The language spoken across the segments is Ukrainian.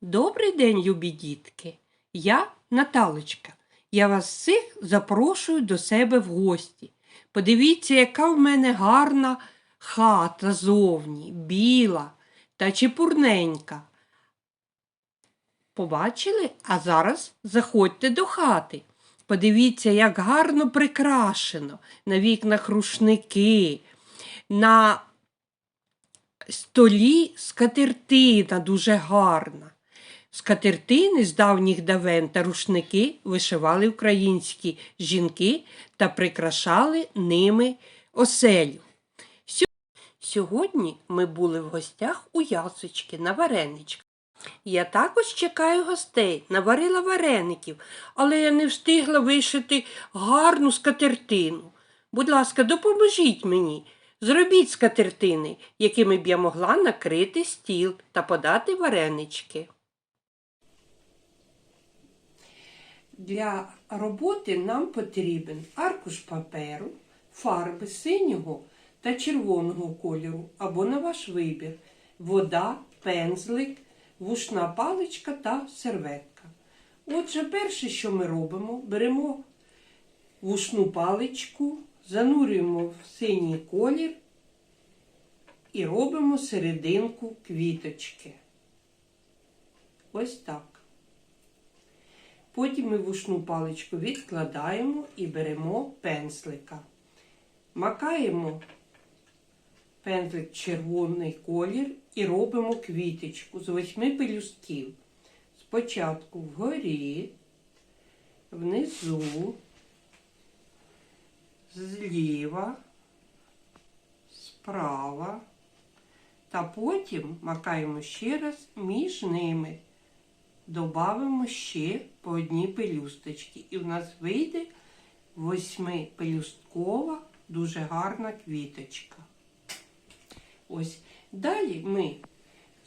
Добрий день, любі дітки. Я Наталочка. Я вас всіх запрошую до себе в гості. Подивіться, яка в мене гарна хата зовні, біла та чепурненька. Побачили? А зараз заходьте до хати. Подивіться, як гарно прикрашено. На вікнах рушники, на столі скатертина дуже гарна. Скатертини з давніх давен та рушники вишивали українські жінки та прикрашали ними оселю. Сьогодні ми були в гостях у ясочки на вареничках. Я також чекаю гостей, наварила вареників, але я не встигла вишити гарну скатертину. Будь ласка, допоможіть мені. Зробіть скатертини, якими б я могла накрити стіл та подати варенички. Для роботи нам потрібен аркуш паперу, фарби синього та червоного кольору або на ваш вибір, вода, пензлик, вушна паличка та серветка. Отже, перше, що ми робимо, беремо вушну паличку, занурюємо в синій колір і робимо серединку квіточки. Ось так. Потім ми вушну паличку відкладаємо і беремо пензлика. Макаємо пензлик червоний колір і робимо квіточку з восьми пелюстків. Спочатку вгорі, внизу, зліва, справа. Та потім макаємо ще раз між ними. Добавимо ще по одній пелюсточці. І в нас вийде восьмипелюсткова, дуже гарна квіточка. Ось. Далі ми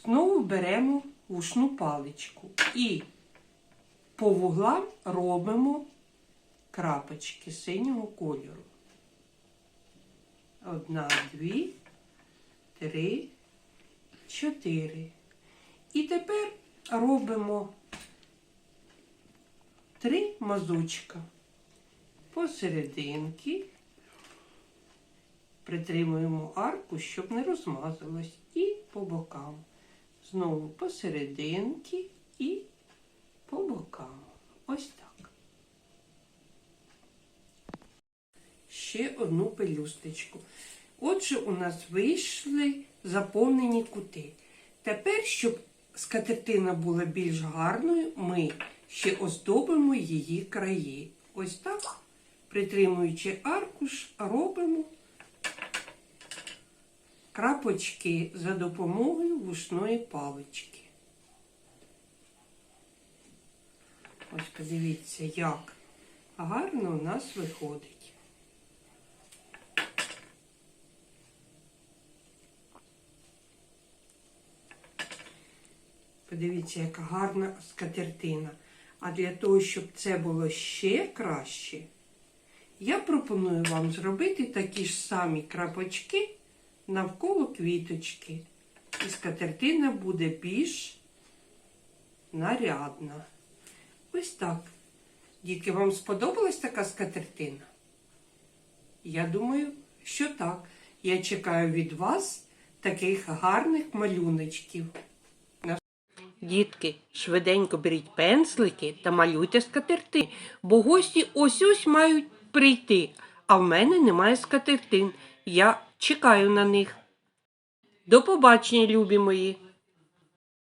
знову беремо вушну паличку і по вуглам робимо крапочки синього кольору. Одна, дві, три, чотири. І тепер робимо три мазочка посерединки, притримуємо арку, щоб не розмазалось, і по бокам. Знову посерединки і по бокам. Ось так. Ще одну пелюсточку. Отже, у нас вийшли заповнені кути. Тепер, щоб скатертина була більш гарною, ми ще оздобимо її краї. Ось так, притримуючи аркуш, робимо крапочки за допомогою вушної палички. Ось подивіться, як гарно у нас виходить. Подивіться, яка гарна скатертина. А для того, щоб це було ще краще, я пропоную вам зробити такі ж самі крапочки навколо квіточки. І скатертина буде більш нарядна. Ось так. Дітки, вам сподобалась така скатертина? Я думаю, що так. Я чекаю від вас таких гарних малюночків. Дітки, швиденько беріть пензлики та малюйте скатерти, бо гості ось ось мають прийти, а в мене немає скатертин. Я чекаю на них. До побачення, любі мої!